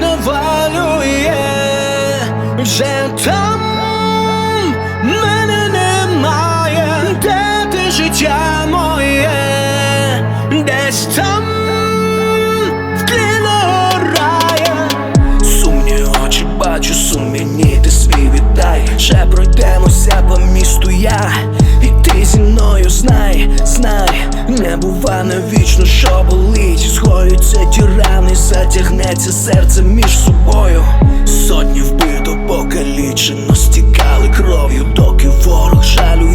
навалює, вже там мене немає, де ти життя моє, десь там рає. Сумні очі бачу, сумні ти свій віддай. Ще пройдемося вічно, що болить. сходяться ті рани, затягнеться серце між собою. Сотні вбито, покалічено, стікали кров'ю, доки ворог жалю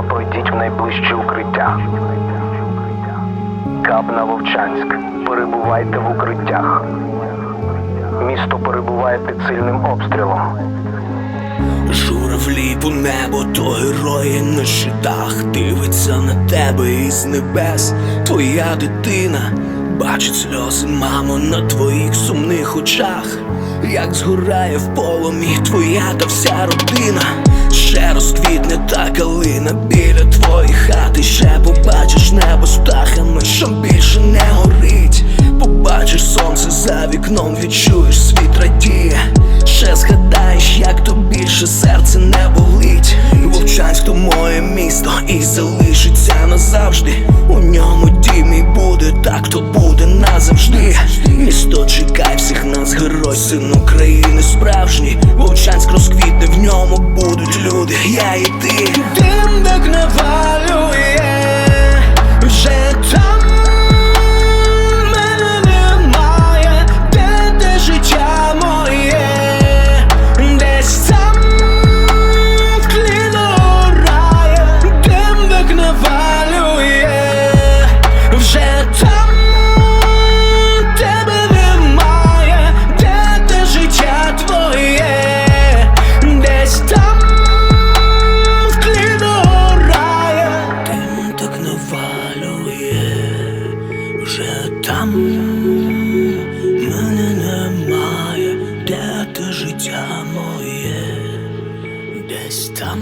Негайно пройдіть в найближче укриття. Кап на Вовчанськ. Перебувайте в укриттях. Місто перебуває під сильним обстрілом. Журавлі по небо, то герої на щитах Дивиться на тебе із небес, твоя дитина бачить сльози, мамо, на твоїх сумних очах, як згорає в полумі твоя та вся родина. Розквітне та калина біля твоїх хати, ще побачиш залишиться назавжди. У ньому дім і буде, так то буде назавжди. Місто чекай всіх нас, герой, син України справжній. Вовчанськ розквітне, в ньому будуть люди, я і ти. там мене немає, де те життя моє, десь там.